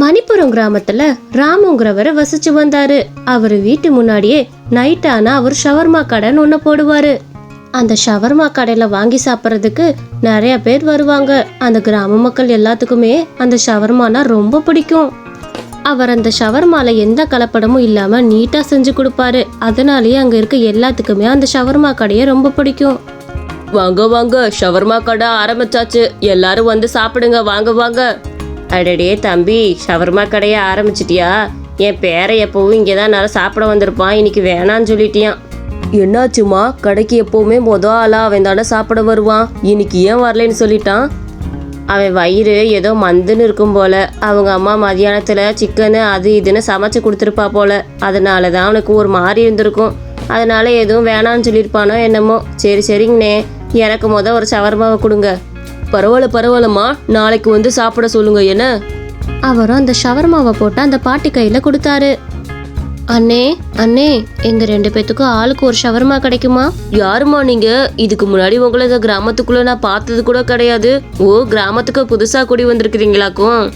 மணிப்புரம் கிராமத்துல ராமுங்கிறவர் வசிச்சு வந்தாரு. அவர் வீட்டு முன்னாடியே நைட் ஆனா அவர் ஷவர்மா கடைன்னு ஒன்று போடுவாரு. அந்த ஷவர்மா கடையில வாங்கி சாப்பிட்றதுக்கு நிறைய பேர் வருவாங்க. அந்த கிராம மக்கள் எல்லாத்துக்குமே அந்த ஷவர்மானா ரொம்ப பிடிக்கும். அவர் அந்த ஷவர்மால எந்த கலப்படமும் இல்லாம நீட்டா செஞ்சு கொடுப்பாரு. அதனாலேயே அங்க இருக்க எல்லாத்துக்குமே அந்த ஷவர்மா கடையை ரொம்ப பிடிக்கும். வாங்க வாங்க ஷவர்மா கடை ஆரம்பிச்சாச்சு. எல்லாரும் வந்து சாப்பிடுங்க வாங்க வாங்க. அடடே தம்பி ஷவர்மா கடையை ஆரம்பிச்சிட்டியா? என் பேரை எப்பவும் இங்கே தான் நல்லா சாப்பிட வந்திருப்பான். இன்னைக்கு வேணான்னு சொல்லிட்டியான் என்னாச்சுமா? கடைக்கு எப்பவுமே மொத ஆளா அவன் தானே சாப்பிட வருவான். இன்னைக்கு ஏன் வரலைன்னு சொல்லிட்டான்? அவன் வயிறு ஏதோ மந்துன்னு இருக்கும் போல. அவங்க அம்மா மதியானத்தில் சிக்கனு அது இதுன்னு சமைச்சு கொடுத்துருப்பா போல. அதனால தான் அவனுக்கு ஒரு மாதிரி இருந்திருக்கும். அதனால எதுவும் வேணான்னு சொல்லியிருப்பானோ என்னமோ. சரி சரிங்கண்ணே. எனக்கு முத ஒரு ஷவர்மாவை கொடுங்க. பரவாயில்ல பரவாயில்லம்மா. நாளைக்கு வந்து சாப்பிட சொல்லுங்க என்ன? அவரும் அந்த ஷவர்மாவை போட்டு அந்த பாட்டி கையில கொடுத்தாரு. அண்ணே அண்ணே எங்க ரெண்டு பேத்துக்கும் ஆளுக்கு ஒரு ஷவர்மா கிடைக்குமா? யாரும்மா நீங்க? இதுக்கு முன்னாடி உங்களை இந்த கிராமத்துக்குள்ள நான் பார்த்தது கூட கிடையாது. ஓ கிராமத்துக்கு புதுசா குடி வந்திருக்கிறீங்களாக்கும்?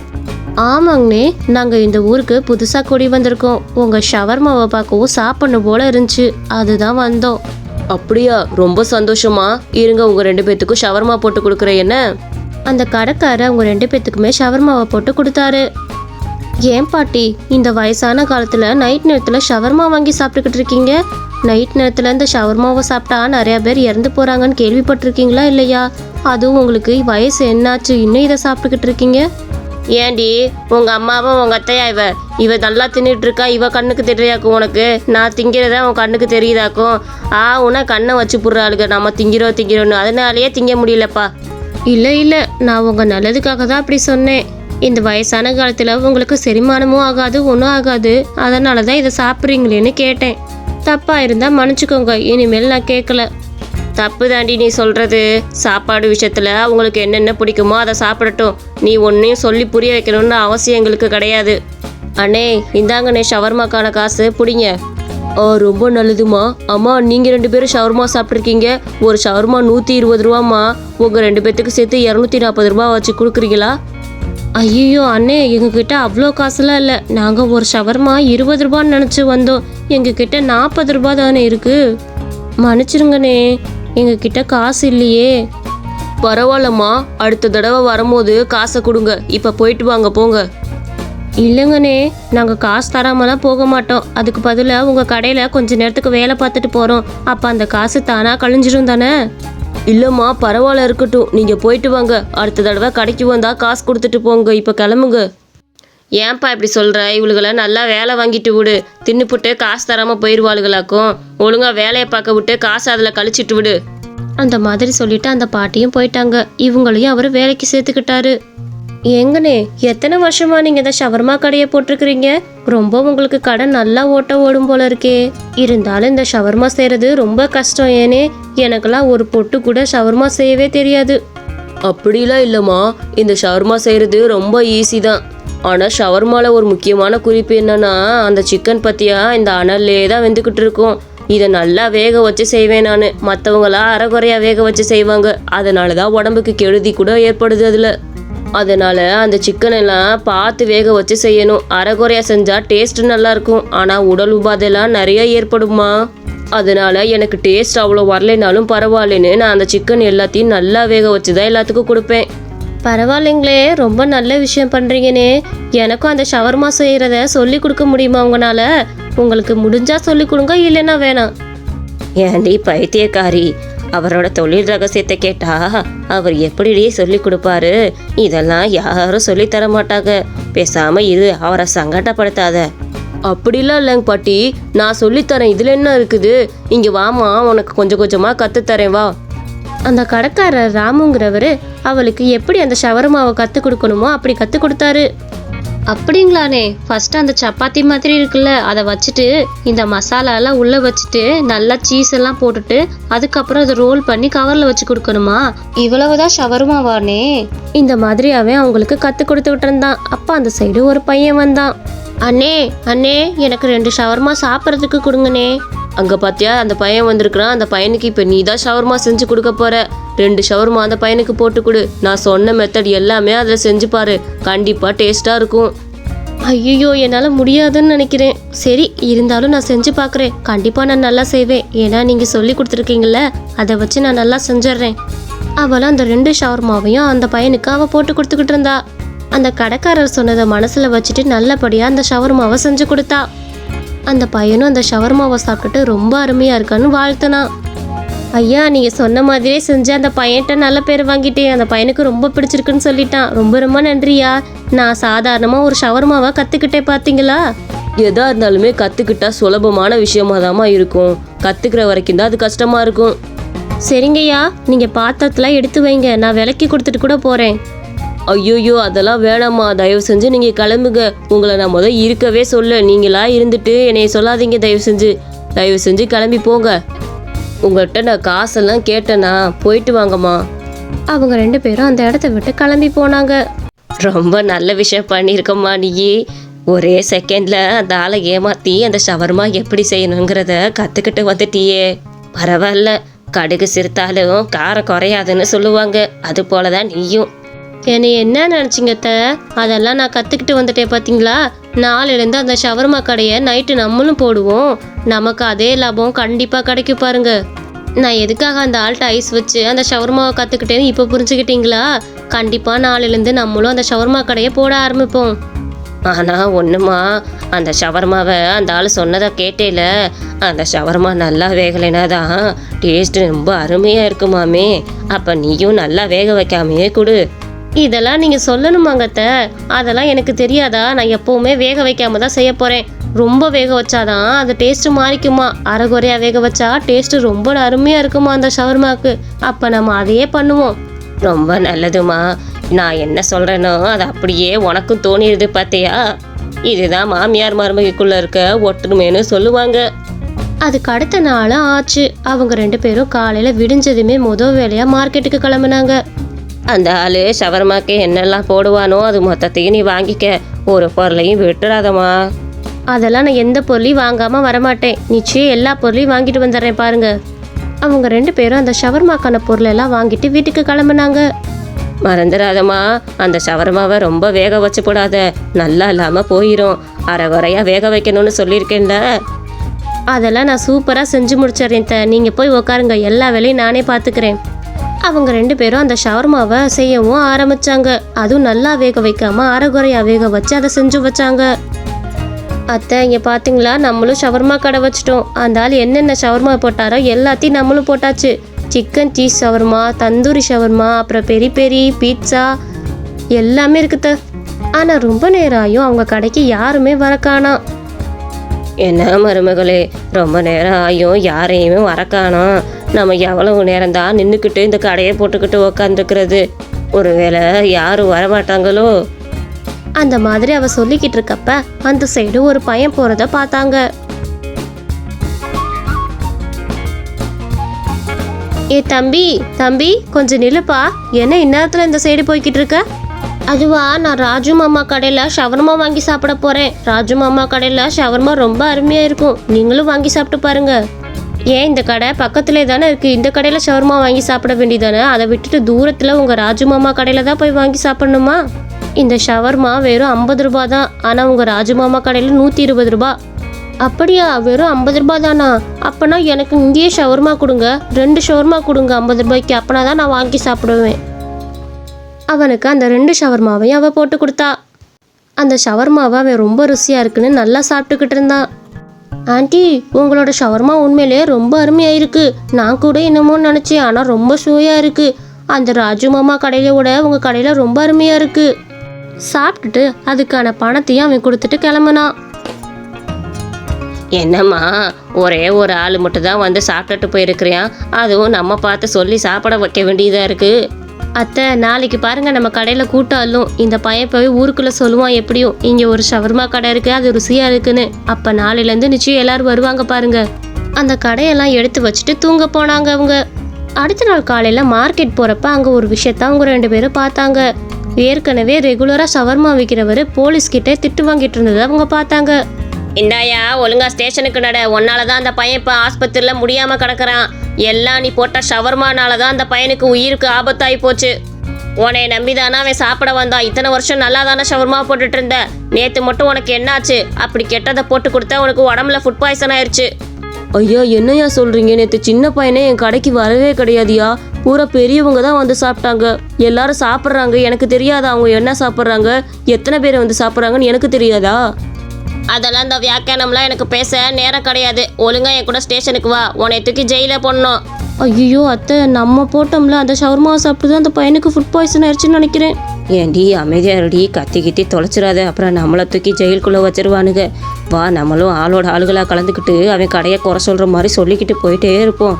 ஆமாங்கண்ணே நாங்க இந்த ஊருக்கு புதுசா கூடி வந்திருக்கோம். உங்க ஷவர்மாவை பார்க்கவும் சாப்பிடணும் போல இருந்துச்சு. அதுதான் வந்தோம். அப்படியா? ரொம்ப சந்தோஷமா? இருங்க உங்க ரெண்டு பேத்துக்கும் ஷவர்மா போட்டு கொடுக்குறேன் என்ன? அந்த கடைக்காரர் அவங்க ரெண்டு பேத்துக்குமே ஷவர்மாவை போட்டு கொடுத்தாரு. ஏன் பாட்டி இந்த வயசான காலத்துல நைட் நேரத்துல ஷவர்மா வாங்கி சாப்பிட்டுக்கிட்டு இருக்கீங்க? நைட் நேரத்துல இந்த ஷவர்மாவை சாப்பிட்டா நிறைய பேர் இறந்து போறாங்கன்னு கேள்விப்பட்டிருக்கீங்களா இல்லையா? அதுவும் உங்களுக்கு வயசு என்னாச்சு இன்னும் இதை சாப்பிட்டுக்கிட்டு இருக்கீங்க? ஏண்டி உங்க அம்மாவும் உங்க அத்தையா இவ? இவ நல்லா தின்னுட்டு இருக்கா இவ கண்ணுக்கு தெரியாக்கும் உனக்கு? நான் திங்கிறத உன் கண்ணுக்கு தெரியுதாக்கும்? ஆ உன கண்ணை வச்சு புடுறாளுங்க. நம்ம திங்கிறோம் திங்கிறோன்னு. அதனாலயே திங்க முடியலப்பா. இல்லை இல்லை. நான் உங்கள் நல்லதுக்காக தான் அப்படி சொன்னேன். இந்த வயசான காலத்தில் உங்களுக்கு செரிமானமும் ஆகாது ஒன்றும் ஆகாது. அதனால தான் இதை சாப்பிட்றீங்களேன்னு கேட்டேன். தப்பாக இருந்தால் மன்னிச்சுக்கோங்க. இனிமேல் நான் கேட்கல தப்பு தாண்டி நீ சொல்றது. சாப்பாடு விஷயத்துல அவங்களுக்கு என்னென்ன பிடிக்குமோ அதை சாப்பிடட்டும். நீ ஒன்றையும் சொல்லி புரிய வைக்கணும்னு அவசியம் எங்களுக்கு கிடையாது. அண்ணே இந்தாங்கண்ணே ஷவர்மாக்கான காசு பிடிங்க. ஆ ரொம்ப நல்லதுமா அம்மா நீங்கள் ரெண்டு பேரும் ஷவர்மா சாப்பிட்ருக்கீங்க ஒரு ஷவர்மா நூற்றி இருபது ரூபாம்மா. உங்கள் ரெண்டு பேத்துக்கு சேர்த்து இரநூத்தி நாற்பது ரூபா வச்சு கொடுக்குறீங்களா? ஐயோ அண்ணே எங்ககிட்ட அவ்வளோ காசுலாம் இல்லை. நாங்கள் ஒரு ஷவர்மா இருபது ரூபான்னு நினச்சி வந்தோம். எங்ககிட்ட நாற்பது ரூபா தானே இருக்குது மன்னிச்சிருங்கண்ணே. எங்ககிட்ட காசு இல்லையே. பரவாயில்லம்மா அடுத்த தடவை வரும்போது காசை கொடுங்க. இப்போ போயிட்டு வாங்க போங்க. இல்லைங்கண்ணே நாங்கள் காசு தராமலாம் போக மாட்டோம். அதுக்கு பதிலாக உங்கள் கடையில் கொஞ்ச நேரத்துக்கு வேலை பார்த்துட்டு போகிறோம் அப்போ அந்த காசு தானாக கழிஞ்சிடும் தானே? இல்லைம்மா பரவாயில்ல இருக்கட்டும். நீங்கள் போயிட்டு வாங்க. அடுத்த தடவை கடைக்கு வந்தால் காசு கொடுத்துட்டு போங்க. இப்போ கிளம்புங்க. ஏன்பா இப்படி சொல்கிற இவளுகளை நல்லா வேலை வாங்கிட்டு விடு. தின்னுப்புட்டு காசு தராமல் போயிடுவாளுகளாக்கும் ஒழுங்காக வேலையை பார்க்க விட்டு காசு அதில் கழிச்சிட்டு விடு. அந்த மாதிரி சொல்லிட்டு அந்த பாட்டியும் போயிட்டாங்க. இவங்களையும் அவர் வேலைக்கு சேர்த்துக்கிட்டாரு. எங்கண்ணே எத்தனை வருஷமா நீங்க இந்த ஷவர்மா கடையை போட்டிருக்கிறீங்க? ரொம்ப உங்களுக்கு கடை நல்லா ஓட்ட ஓடும் போல இருக்கே. இருந்தாலும் இந்த ஷவர்மா செய்யறது ரொம்ப கஷ்டம் ஏனே? எனக்கெல்லாம் ஒரு பொட்டு கூட ஷவர்மா செய்யவே தெரியாது. அப்படிலாம் இல்லைம்மா. இந்த ஷவர்மா செய்கிறது ரொம்ப ஈஸி தான். ஆனால் ஷவர்மாவில் ஒரு முக்கியமான குறிப்பு என்னன்னா அந்த சிக்கன் பற்றியா இந்த அனல்லே தான் வெந்துக்கிட்டு இருக்கும். இதை நல்லா வேக வச்சு செய்வேன் நான். மற்றவங்களாம் அரைகுறையா வேக வச்சு செய்வாங்க. அதனால தான் உடம்புக்கு கெடுதி கூட ஏற்படுது அதில். அதனால அந்த சிக்கன் எல்லாம் பார்த்து வேக வச்சு செய்யணும். அரைகுறையா செஞ்சால் டேஸ்ட் நல்லா இருக்கும். ஆனால் உடல் உபாதைலாம் நிறைய ஏற்படுமா அதனால எனக்கு டேஸ்ட் அவ்வளோ வரலைனாலும் பரவாயில்லைன்னு நான் அந்த சிக்கன் எல்லாத்தையும் நல்லா வேக வச்சு தான் எல்லாத்துக்கும் கொடுப்பேன். பரவாயில்லைங்களே ரொம்ப நல்ல விஷயம் பண்றீங்கனே. எனக்கும் அந்த ஷவர்மா செய்யறத சொல்லி கொடுக்க முடியுமா உங்களால உங்களுக்கு முடிஞ்சா சொல்லி கொடுங்க இல்லைன்னா வேணாம். ஏண்டி பைத்தியக்காரி அவரோட தொழில் ரகசியத்தை கேட்டா அவர் எப்படிடி சொல்லி கொடுப்பாரு? இதெல்லாம் யாரும் சொல்லி தர மாட்டாங்க. பேசாம இரு அவரை சங்கடப்படுத்தாத. அப்படிலாம் இல்லைங்க பாட்டி. நான் சொல்லித்தரேன் இதுல என்ன இருக்குது? இங்க வாமா உனக்கு கொஞ்சம் கொஞ்சமா கத்துத்தரேன் வா. அந்த கடைக்காரர் ராமுங்கிறவர் அவளுக்கு எப்படி அந்த ஷவர்மாவை கற்றுக் கொடுக்கணுமோ அப்படி கற்றுக் கொடுத்தாரு. அப்படிங்களாண்ணே ஃபர்ஸ்ட் அந்த சப்பாத்தி மாதிரி இருக்குல்ல அதை வச்சுட்டு இந்த மசாலா எல்லாம் உள்ள வச்சுட்டு நல்லா சீஸ் எல்லாம் போட்டுட்டு அதுக்கப்புறம் அதை ரோல் பண்ணி கவர்ல வச்சு கொடுக்கணுமா? இவ்வளவுதான் ஷவர்மாவானே. இந்த மாதிரி அவன் அவங்களுக்கு கத்து கொடுத்துக்கிட்டு இருந்தான் அப்ப அந்த சைடு ஒரு பையன் வந்தான். அண்ணே அண்ணே எனக்கு ரெண்டு ஷவர்மா சாப்பிட்றதுக்கு கொடுங்கண்ணே. அங்க பாத்தியா அந்த பையன் வந்திருக்கிறான். அந்த பையனுக்கு இப்ப நீ தான் ஷவர்மா செஞ்சு கொடுக்க போற. ரெண்டு ஷவர்மா அந்த பையனுக்கு போட்டு கொடு. நான் சொன்ன மெத்தட் எல்லாமே அதுல செஞ்சு பாரு. கண்டிப்பா டேஸ்டா இருக்கும். ஐயோ என்னால் முடியாதுன்னு நினைக்கிறேன். சரி இருந்தாலும் நான் செஞ்சு பார்க்குறேன் கண்டிப்பாக நான் நல்லா செய்வேன். ஏன்னா நீங்கள் சொல்லி கொடுத்துருக்கீங்கள அதை வச்சு நான் நல்லா செஞ்சிடுறேன். அவளும் அந்த ரெண்டு ஷவர்மாவையும் அந்த பையனுக்கு அவள் போட்டு கொடுத்துக்கிட்டு இருந்தா. அந்த கடைக்காரர் சொன்னதை மனசில் வச்சுட்டு நல்லபடியாக அந்த ஷவர்மாவை செஞ்சு கொடுத்தா. அந்த பையனும் அந்த ஷவர்மாவை சாப்பிட்டுட்டு ரொம்ப அருமையாக இருக்கான்னு வாழ்த்துனான் ஐயா நீங்கள் சொன்ன மாதிரியே செஞ்சு அந்த பையன்கிட்ட நல்ல பேர் வாங்கிட்டேன். அந்த பையனுக்கு ரொம்ப பிடிச்சிருக்குன்னு சொல்லிட்டான். ரொம்ப ரொம்ப நன்றியா. நான் சாதாரணமாக ஒரு ஷவர்மாவை கற்றுக்கிட்டே பார்த்தீங்களா எதா இருந்தாலுமே கத்துக்கிட்டா சுலபமான விஷயமா இருக்கும். கத்துக்கிற வரைக்கும் தான் அது கஷ்டமா இருக்கும். சரிங்கய்யா நீங்கள் பாத்திரத்தெலாம் எடுத்து வைங்க. நான் விலைக்கு கொடுத்துட்டு கூட போகிறேன் ஐயோயோ அதெல்லாம் வேணாம்மா. தயவு செஞ்சு நீங்க கிளம்புங்க. உங்களை நான் முத இருக்கவே சொல்ல. நீங்களா இருந்துட்டு என்னைய சொல்லாதீங்க தயவு செஞ்சு. தயவு செஞ்சு கிளம்பி போங்க. உங்கள்கிட்ட நான் காசெல்லாம் கேட்டேனா? போயிட்டு வாங்கம்மா. அவங்க ரெண்டு பேரும் அந்த இடத்த விட்டு கிளம்பி போனாங்க. ரொம்ப நல்ல விஷயம் பண்ணியிருக்கம்மா நீ ஒரே செகண்ட்ல அந்த ஆளை ஏமாத்தி அந்த ஷவர்மா எப்படி செய்யணுங்கிறத கத்துக்கிட்டு வந்துட்டியே. பரவாயில்ல. கடுகு சிறுத்தாலும் காரம் குறையாதுன்னு சொல்லுவாங்க. அது போலதான் நீயும். என்னை என்ன நினச்சிங்க அதெல்லாம் நான் கற்றுக்கிட்டு வந்துட்டேன் பார்த்தீங்களா நாளையிலேருந்து அந்த ஷவர்மா கடையை நைட்டு நம்மளும் போடுவோம். நமக்கு அதே லாபம் கண்டிப்பாக கிடைக்கும் பாருங்க. நான் எதுக்காக அந்த ஆள்கிட்ட ஐஸ் வச்சு அந்த ஷவர்மாவை கற்றுக்கிட்டேன்னு இப்போ புரிஞ்சுக்கிட்டீங்களா? கண்டிப்பாக நாளிலேருந்து நம்மளும் அந்த ஷவர்மா கடையை போட ஆரம்பிப்போம். ஆனால் ஒன்றுமா அந்த ஷவர்மாவை அந்த ஆள் சொன்னதை கேட்டேல. அந்த ஷவர்மா நல்லா வேகலைனா தான் டேஸ்ட் ரொம்ப அருமையாக இருக்குமாமே அப்போ நீயும் நல்லா வேக வைக்காமையே கொடு. இதெல்லாம் நீங்கள் சொல்லணுமாங்கத்த அதெல்லாம் எனக்கு தெரியாதா? நான் எப்போவுமே வேக வைக்காம தான் செய்ய போகிறேன் ரொம்ப வேக வச்சாதான் அது டேஸ்ட்டு மாறிக்குமா? அரைகுறையா வேக வச்சா டேஸ்ட்டு ரொம்ப அருமையாக இருக்குமா அந்த ஷவர்மாக்கு? அப்போ நம்ம அதையே பண்ணுவோம். ரொம்ப நல்லதுமா. நான் என்ன சொல்றேனோ அது அப்படியே உனக்கும் தோணிடுது பார்த்தியா இதுதான் மாமியார் மருமகிக்குள்ள இருக்க ஒற்றுமைன்னு சொல்லுவாங்க. அதுக்கு அடுத்த நாளும் ஆச்சு. அவங்க ரெண்டு பேரும் காலையில் விடிஞ்சதுமே முதல் வேலையாக மார்க்கெட்டுக்கு கிளம்புனாங்க. அந்த ஆளு ஷவர்மாக்கு என்னெல்லாம் போடுவானோ அது மொத்தத்தையும் நீ வாங்கிக்க. ஒரு பொருளையும் விட்டுறாதம்மா. அதெல்லாம் நான் எந்த பொருளையும் வாங்காமல் வரமாட்டேன். நிச்சயம் எல்லா பொருளையும் வாங்கிட்டு வந்துடுறேன் பாருங்க. அவங்க ரெண்டு பேரும் அந்த ஷவர்மாக்கான பொருளெல்லாம் வாங்கிட்டு வீட்டுக்கு கிளம்புனாங்க. மறந்துடாதம்மா. அந்த ஷவர்மாவை ரொம்ப வேக வச்சு போடாத நல்லா இல்லாமல் போயிடும் அரை குறையா வேக வைக்கணும்னு சொல்லியிருக்கேன்ல. அதெல்லாம் நான் சூப்பராக செஞ்சு முடிச்சிடுறேன் த நீங்கள் போய் உக்காருங்க. எல்லா வேலையும் நானே பார்த்துக்கிறேன் அவங்க ரெண்டு பேரும் அந்த ஷவர்மாவை செய்யவும் ஆரம்பிச்சாங்க. அதுவும் நல்லா வேக வைக்காம அரைகுறையா வேக வச்சு அதை செஞ்சு வச்சாங்க. அத்தை இங்கே பார்த்தீங்களா நம்மளும் ஷவர்மா கடை வச்சிட்டோம். அந்த ஆள் என்னென்ன ஷவர்மா போட்டாரோ எல்லாத்தையும் நம்மளும் போட்டாச்சு. Chicken cheese shawarma tandoori shawarma அப்புறம் பெரி பெரி பீட்சா எல்லாமே இருக்குது ஆனால் ரொம்ப நேரம் ஆயும் அவங்க கடைக்கு யாருமே வர காணாம் என்ன மருமகளே ரொம்ப நேரம் ஆயும் யாரையுமே வரக்கானோம் நம்ம எவ்வளவு நேரம் தான் நின்றுக்கிட்டு இந்த கடையை போட்டுக்கிட்டு உக்காந்துருக்கிறது? ஒருவேளை யாரும் வரமாட்டாங்களோ? அந்த மாதிரி அவ சொல்லிக்கிட்டு இருக்கப்ப அந்த சைடு ஒரு பையன் போறத பார்த்தாங்க. ஏ தம்பி தம்பி கொஞ்சம் நில்லுப்பா. என்ன இந்நேரத்துல இந்த சைடு போய்கிட்டு இருக்க? அதுவா நான் ராஜு மாமா கடையில் ஷவர்மா வாங்கி சாப்பிட போகிறேன் ராஜு மாமா கடையில் ஷவர்மா ரொம்ப அருமையாக இருக்கும். நீங்களும் வாங்கி சாப்பிட்டு பாருங்க. ஏன் இந்த கடை பக்கத்துலேயே தானே இருக்குது இந்த கடையில் ஷவர்மா வாங்கி சாப்பிட வேண்டியதானே? அதை விட்டுட்டு தூரத்தில் உங்கள் ராஜு மாமா கடையில் தான் போய் வாங்கி சாப்பிடணுமா? இந்த ஷவர்மா வெறும் ஐம்பது ரூபா தான். ஆனால் உங்கள் ராஜு மாமா கடையில் நூற்றி இருபது ரூபா அப்படியா? வெறும் ஐம்பது ரூபா தானா? அப்போனா எனக்கு இங்கேயே ஷவர்மா கொடுங்க. ரெண்டு ஷவர்மா கொடுங்க ஐம்பது ரூபாய்க்கு. அப்போனா தான் நான் வாங்கி சாப்பிடுவேன். அவனுக்கு அந்த ரெண்டு ஷவர்மாவையும் அவள் போட்டு கொடுத்தா. அந்த ஷவர்மாவை அவன் ரொம்ப ருசியாக இருக்குன்னு நல்லா சாப்பிட்டுக்கிட்டு இருந்தான். ஆண்டி உங்களோட ஷவர்மா உண்மையிலேயே ரொம்ப அருமையாக இருக்கு. நான் கூட என்னமோ நினச்சேன் ஆனால் ரொம்ப சுவையாக இருக்கு. அந்த ராஜு மாமா கடையில விட உங்கள் கடையில் ரொம்ப அருமையாக இருக்கு. சாப்பிட்டுட்டு அதுக்கான பணத்தையும் அவன் கொடுத்துட்டு கிளம்புனான். என்னம்மா ஒரே ஒரு ஆள் மட்டும் தான் வந்து சாப்பிட்டுட்டு போயிருக்கிறியான் அதுவும் நம்ம பார்த்து சொல்லி சாப்பிட வைக்க வேண்டியதாக இருக்குது அத்தை நாளைக்கு பாருங்க நம்ம கடையில் கூட்டாலும் இந்த பையன் போய் ஊருக்குள்ளே சொல்லுவான் எப்படியும் இங்கே ஒரு ஷவர்மா கடை இருக்கு அது ருசியாக இருக்குன்னு. அப்போ நாளையிலேருந்து நிச்சயம் எல்லாரும் வருவாங்க பாருங்க. அந்த கடையெல்லாம் எடுத்து வச்சுட்டு தூங்க போனாங்க அவங்க. அடுத்த நாள் காலையில் மார்க்கெட் போகிறப்ப அங்கே ஒரு விஷயத்த அவங்க ரெண்டு பேரும் பார்த்தாங்க. ஏற்கனவே ரெகுலராக ஷவர்மா விற்கிறவர் போலீஸ்கிட்ட திட்டு வாங்கிட்டு இருந்ததை அவங்க பார்த்தாங்க. இந்தாயா ஒழுங்கா ஸ்டேஷனுக்கு நட உன்னால தான் அந்த பையன் இப்போ ஆஸ்பத்திரியில் முடியாமல் கிடக்குறான். எல்லாம் நீ போட்ட ஷவர்மானால தான் அந்த பையனுக்கு உயிருக்கு ஆபத்தாகி போச்சு. உன்னை நம்பிதானா அவன் சாப்பிட வந்தான். இத்தனை வருஷம் நல்லா தானே ஷவர்மா போட்டுட்டு இருந்த? நேத்து மட்டும் உனக்கு என்னாச்சு? அப்படி கெட்டதை போட்டு கொடுத்தா உனக்கு உடம்புல ஃபுட் பாய்சன் ஆயிடுச்சு ஐயா என்னையா சொல்றீங்க? நேத்து சின்ன பையனே என் கடைக்கு வரவே கிடையாதுயா? பூரா பெரியவங்க தான் வந்து சாப்பிட்டாங்க. எல்லாரும் சாப்பிட்றாங்க. எனக்கு தெரியாதா அவங்க என்ன சாப்பிட்றாங்க? எத்தனை பேர் வந்து சாப்பிட்றாங்கன்னு எனக்கு தெரியாதா? அதெல்லாம் இந்த வியாக்கியானம்லாம் எனக்கு பேச நேரம் கிடையாது. ஒழுங்கா என் கூட ஸ்டேஷனுக்கு வா. உன்னை தூக்கி ஜெயில போடணும். ஐயோ அத்தை நம்ம போட்டோம்ல அந்த ஷவர்மாவை சாப்பிட்டு தான் அந்த பையனுக்கு ஃபுட் பாய்சன் ஆயிடுச்சுன்னு நினைக்கிறேன். ஏண்டி அமைதியாரடி கத்தி கித்தி தொலைச்சிடாத. அப்புறம் நம்மளை தூக்கி ஜெயிலுக்குள்ளே வச்சிருவானுங்க வா நம்மளும் ஆளோட ஆளுகளாக கலந்துக்கிட்டு அவன் கடையை குறை சொல்கிற மாதிரி சொல்லிக்கிட்டு போயிட்டே இருப்போம்.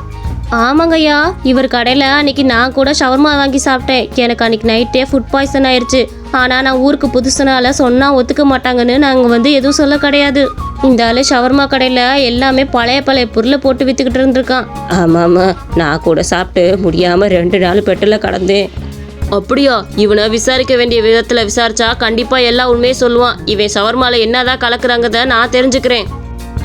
ஆமாங்கய்யா இவர் கடையில் அன்னைக்கு நான் கூட ஷவர்மா வாங்கி சாப்பிட்டேன். எனக்கு அன்னைக்கு நைட்டே ஃபுட் பாய்சன் ஆயிடுச்சு ஆனால் நான் ஊருக்கு புதுசுனால சொன்னால் ஒத்துக்க மாட்டாங்கன்னு நாங்கள் வந்து எதுவும் சொல்ல கிடையாது. இந்த ஆள் ஷவர்மா கடையில் எல்லாமே பழைய பழைய பொருளை போட்டு விற்றுக்கிட்டு இருந்திருக்கான். ஆமாம்மா நான் கூட சாப்பிட்டு முடியாமல் ரெண்டு நாள் பெட்டில் கடந்தேன். அப்படியா? இவனை விசாரிக்க வேண்டிய விதத்தில் விசாரிச்சா கண்டிப்பாக எல்லா உண்மையும் சொல்லுவான். இவன் ஷவர்மாவில் என்னதான் கலக்குறாங்கத நான் தெரிஞ்சுக்கிறேன்.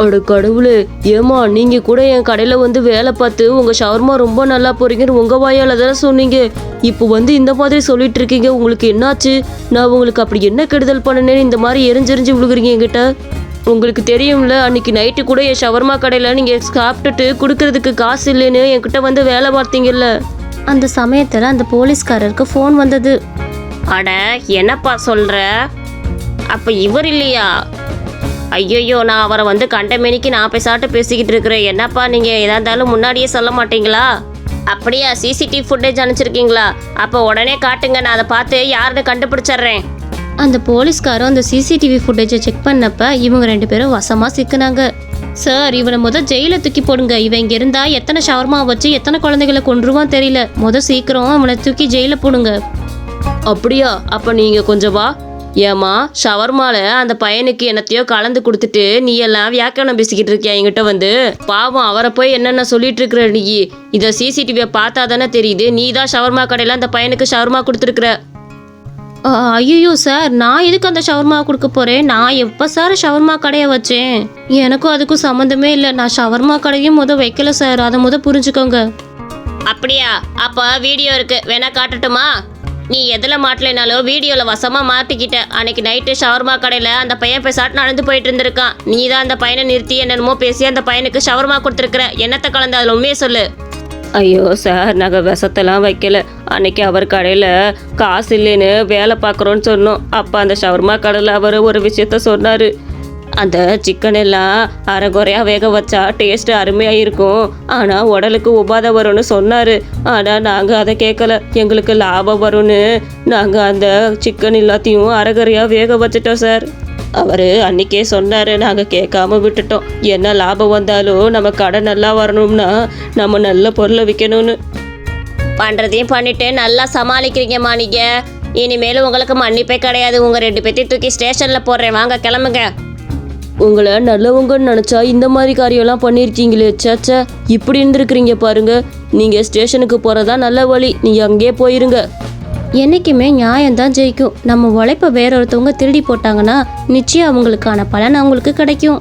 அட கடவுளே. ஏமா நீங்க கூட என் கடையில வந்து வேலை பார்த்து உங்க ஷவர்மா ரொம்ப நல்லா போறீங்கன்னு உங்க வாயால தானே சொன்னீங்க. இப்போ வந்து இந்த மாதிரி சொல்லிட்டு இருக்கீங்க உங்களுக்கு என்னாச்சு? நான் உங்களுக்கு அப்படி என்ன கெடுதல் பண்ணனேன்னு இந்த மாதிரி எரிஞ்செரிஞ்சு விழுகுறீங்க என்கிட்ட? உங்களுக்கு தெரியும்ல அன்னைக்கு நைட்டு கூட என் ஷவர்மா கடையில் நீங்கள் சாப்பிட்டுட்டு கொடுக்கறதுக்கு காசு இல்லைன்னு என்கிட்ட வந்து வேலை பார்த்தீங்கல்ல. அந்த சமயத்தில் அந்த போலீஸ்காரருக்கு ஃபோன் வந்தது. அட என்னப்பா சொல்ற? அப்ப இவர் இல்லையா? ஐயோ நான் அவரை வந்து கண்டமேனிக்கு நான் பேசாட்டு பேசிக்கிட்டு இருக்கிறேன். என்னப்பா நீங்க? எதா இருந்தாலும் முன்னாடியே சொல்ல மாட்டீங்களா? அப்படியா சிசிடிவி ஃபுட்டேஜ் அனுப்பிச்சிருக்கீங்களா? அப்போ உடனே காட்டுங்க நான் அதை பார்த்து யாருன்னு கண்டுபிடிச்சிடுறேன். அந்த போலீஸ்காரும் அந்த சிசிடிவி ஃபுட்டேஜை செக் பண்ணப்ப இவங்க ரெண்டு பேரும் வசமாக சிக்கினாங்க. சார் இவனை முத ஜெயில தூக்கி போடுங்க. இவன் இங்க இருந்தா எத்தனை ஷவர்மா வச்சு எத்தனை குழந்தைகளை கொன்றுவான் தெரியல. முத சீக்கிரம் அவனை தூக்கி ஜெயில போடுங்க. அப்படியா? அப்ப நீங்க கொஞ்சம் வா. ஏமா ஷவர்மால அந்த பையனுக்கு என்னத்தையோ கலந்து கொடுத்துட்டு நீ எல்லாம் வியாக்கியானம் பேசிக்கிட்டு இருக்கியா என்கிட்ட வந்து? பாவம் அவரை போய் என்னென்ன சொல்லிட்டு இருக்கிற நீ? இதை சிசிடிவியை பார்த்தா தானே தெரியுது. நீ தான் ஷவர்மா கடையில் அந்த பையனுக்கு ஷவர்மா கொடுத்துருக்குற. ஐயோ சார் நான் எதுக்கு அந்த ஷவர்மா கொடுக்க போறேன்? நான் எப்போ சார் ஷவர்மா கடையை வச்சேன்? எனக்கும் அதுக்கும் சம்மந்தமே இல்லை. நான் ஷவர்மா கடையும் முத வைக்கல சார். அதை முத புரிஞ்சுக்கோங்க. அப்படியா? அப்ப வீடியோ இருக்கு. வேணா காட்டட்டுமா? நீ எதில் மாட்டலைனாலும் வீடியோவில் வசமாக மாட்டிக்கிட்ட அன்னைக்கு நைட்டு ஷவர்மா கடையில் அந்த பையன் பேசாட்டு நடந்து போயிட்டு இருந்திருக்கான். நீ தான் அந்த பையனை நிறுத்தி என்னென்னமோ பேசி அந்த பையனுக்கு ஷவர்மா கொடுத்துருக்குற. என்னத்தை கலந்து அதில் உண்மையை சொல்லு. ஐயோ சார் நாங்கள் விஷத்தெல்லாம் வைக்கல. அன்னைக்கு அவர் கடையில் காசு இல்லைன்னு வேலை பார்க்குறோன்னு சொன்னோம். அப்போ அந்த ஷவர்மா கடையில் அவர் ஒரு விஷயத்த சொன்னார். அந்த சிக்கன் எல்லாம் அரைகுறையாக வேக வச்சா டேஸ்ட் அருமையாக இருக்கும் ஆனால் உடலுக்கு உபாதை வரும்னு சொன்னார். ஆனால் நாங்கள் அதை கேட்கல எங்களுக்கு லாபம் வரும்னு. நாங்கள் அந்த சிக்கன் எல்லாத்தையும் அரைகுறையாக வேக வச்சிட்டோம் சார் அவர் அன்னைக்கே சொன்னார் நாங்கள் கேட்காம விட்டுட்டோம். என்ன லாபம் வந்தாலும் நம்ம கடை நல்லா வரணும்னா நம்ம நல்ல பொருளை விற்கணும்னு பண்ணுறதையும் பண்ணிட்டு நல்லா சமாளிக்கிறீங்கம்மா நீங்கள் இனிமேல் உங்களுக்கு மன்னிப்பே கிடையாது. உங்கள் ரெண்டு பேர்த்தையும் தூக்கி ஸ்டேஷனில் போடுறேன். வாங்க கிளம்புங்க. உங்களை நல்லவங்கன்னு நினச்சா இந்த மாதிரி காரியம்லாம் பண்ணியிருக்கீங்களே சேச்சா இப்படி இருந்திருக்கிறீங்க பாருங்க. நீங்கள் ஸ்டேஷனுக்கு போகிறதா நல்ல வழி. நீங்கள் அங்கேயே போயிருங்க. என்னைக்குமே நியாயம்தான் ஜெயிக்கும். நம்ம உழைப்ப வேற ஒருத்தவங்க திருடி போட்டாங்கன்னா நிச்சயம் அவங்களுக்கான பலன் அவங்களுக்கு கிடைக்கும்.